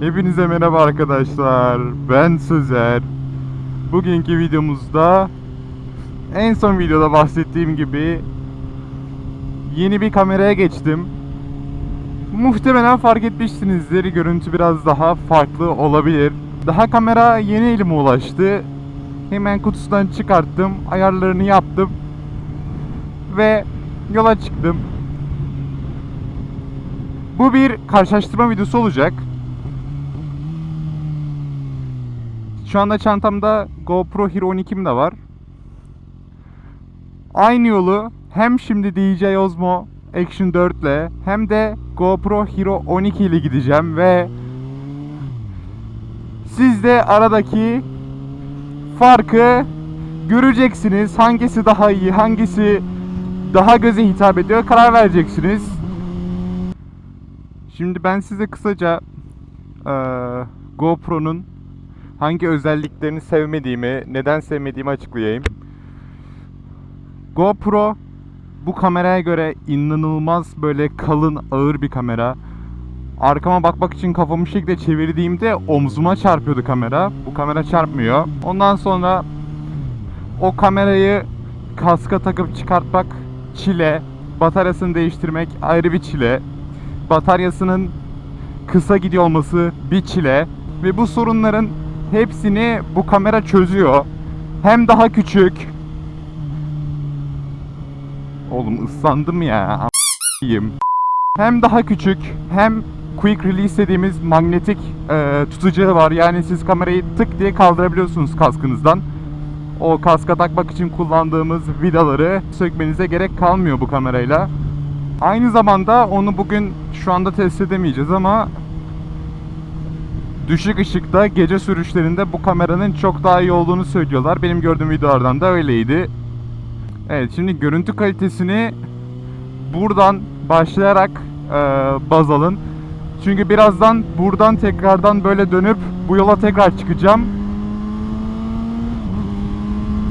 Hepinize merhaba arkadaşlar. Ben Sözer. Bugünkü videomuzda en son videoda bahsettiğim gibi yeni bir kameraya geçtim. Muhtemelen fark etmişsinizdir. Görüntü biraz daha farklı olabilir. Daha kamera yeni elime ulaştı. Hemen kutusundan çıkarttım. Ayarlarını yaptım. Ve yola çıktım. Bu bir karşılaştırma videosu olacak. Şu anda çantamda GoPro Hero 12'm de var. Aynı yolu hem şimdi DJI Osmo Action 4 ile hem de GoPro Hero 12 ile gideceğim ve siz de aradaki farkı göreceksiniz. Hangisi daha iyi, hangisi daha göze hitap ediyor karar vereceksiniz. Şimdi ben size kısaca eee, GoPro'nun hangi özelliklerini sevmediğimi, neden sevmediğimi açıklayayım. GoPro bu kameraya göre inanılmaz böyle kalın, ağır bir kamera. Arkama bakmak için kafamı şekilde çevirdiğimde omzuma çarpıyordu kamera. Bu kamera çarpmıyor. Ondan sonra o kamerayı kaska takıp çıkartmak çile. Bataryasını değiştirmek ayrı bir çile. Bataryasının kısa gidiyor olması bir çile. Ve bu sorunların hepsini bu kamera çözüyor. Hem daha küçük. Oğlum ıslandım ya. a**ayım. Hem daha küçük hem quick release dediğimiz magnetik e, tutacağı var. Yani siz kamerayı tık diye kaldırabiliyorsunuz kaskınızdan. O kaska takmak için kullandığımız vidaları sökmenize gerek kalmıyor bu kamerayla. Aynı zamanda onu bugün şu anda test edemeyeceğiz ama düşük ışıkta gece sürüşlerinde bu kameranın çok daha iyi olduğunu söylüyorlar. Benim gördüğüm videolardan da öyleydi. Evet şimdi görüntü kalitesini buradan başlayarak e, baz alın. Çünkü birazdan buradan tekrardan böyle dönüp bu yola tekrar çıkacağım.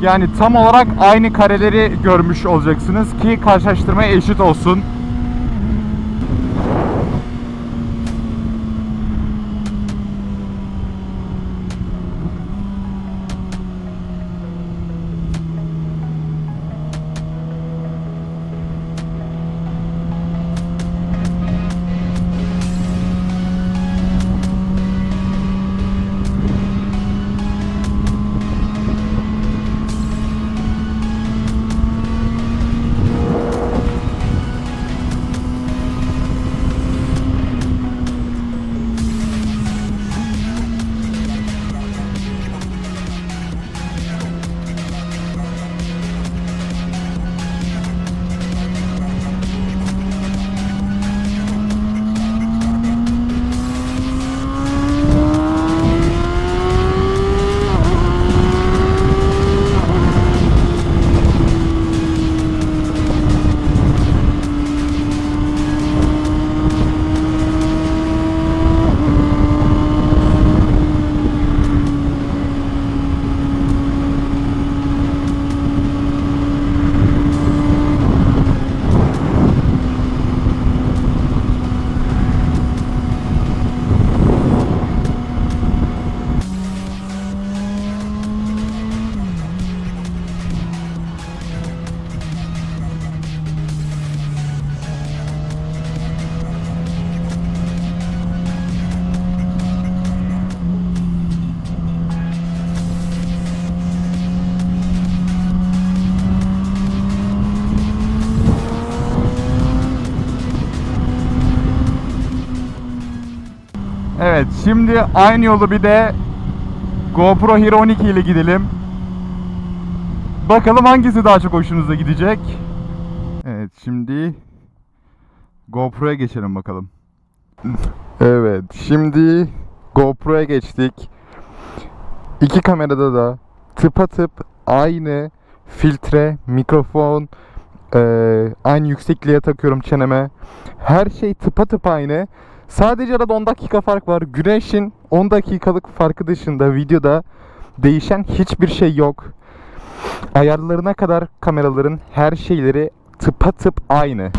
Yani tam olarak aynı kareleri görmüş olacaksınız ki karşılaştırmaya eşit olsun. Evet şimdi aynı yolu bir de GoPro Hero 12 ile gidelim. Bakalım hangisi daha çok hoşunuza gidecek. Evet şimdi GoPro'ya geçelim bakalım. Evet şimdi GoPro'ya geçtik. İki kamerada da tıpatıp aynı filtre, mikrofon, aynı yüksekliğe takıyorum çeneme. Her şey tıpatıp aynı. Sadece arada 10 dakika fark var. Güneşin 10 dakikalık farkı dışında videoda değişen hiçbir şey yok. Ayarlarına kadar kameraların her şeyleri tıpatıp aynı.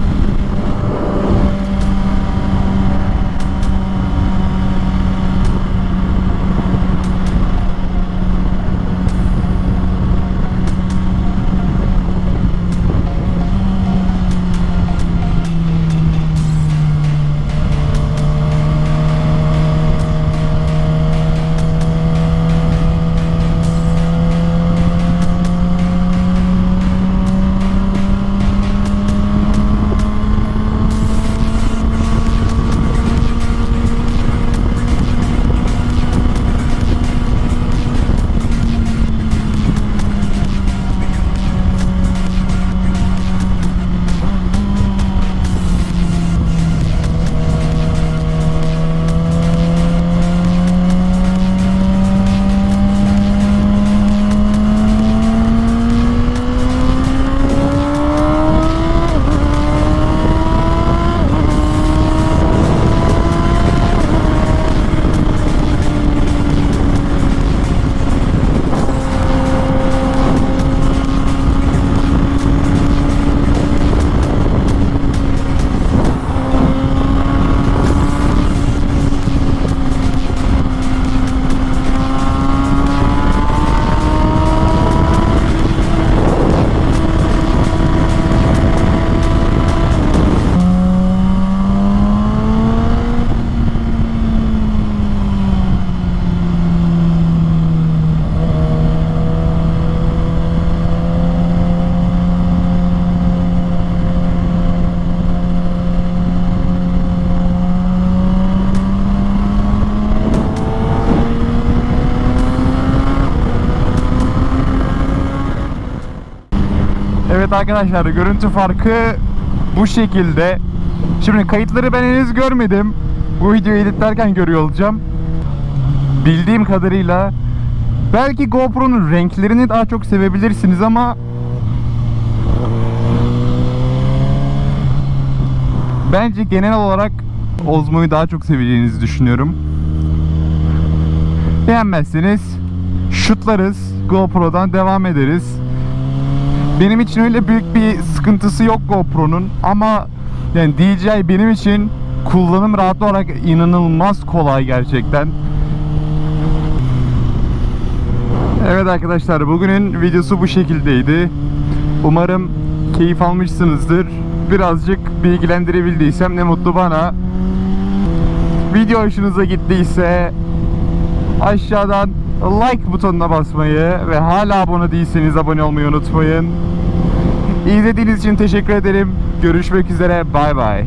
Evet arkadaşlar görüntü farkı bu şekilde. Şimdi kayıtları ben henüz görmedim. Bu videoyu editlerken görüyor olacağım. Bildiğim kadarıyla belki GoPro'nun renklerini daha çok sevebilirsiniz ama bence genel olarak Osmo'yu daha çok seveceğinizi düşünüyorum. Beğenmezseniz şutlarız. GoPro'dan devam ederiz. Benim için öyle büyük bir sıkıntısı yok GoPro'nun ama yani DJI benim için kullanım rahatlığı olarak inanılmaz kolay gerçekten. Evet arkadaşlar bugünün videosu bu şekildeydi. Umarım keyif almışsınızdır. Birazcık bilgilendirebildiysem ne mutlu bana. Video hoşunuza gittiyse aşağıdan like butonuna basmayı ve hala abone değilseniz abone olmayı unutmayın. İzlediğiniz için teşekkür ederim. Görüşmek üzere. Bay bay.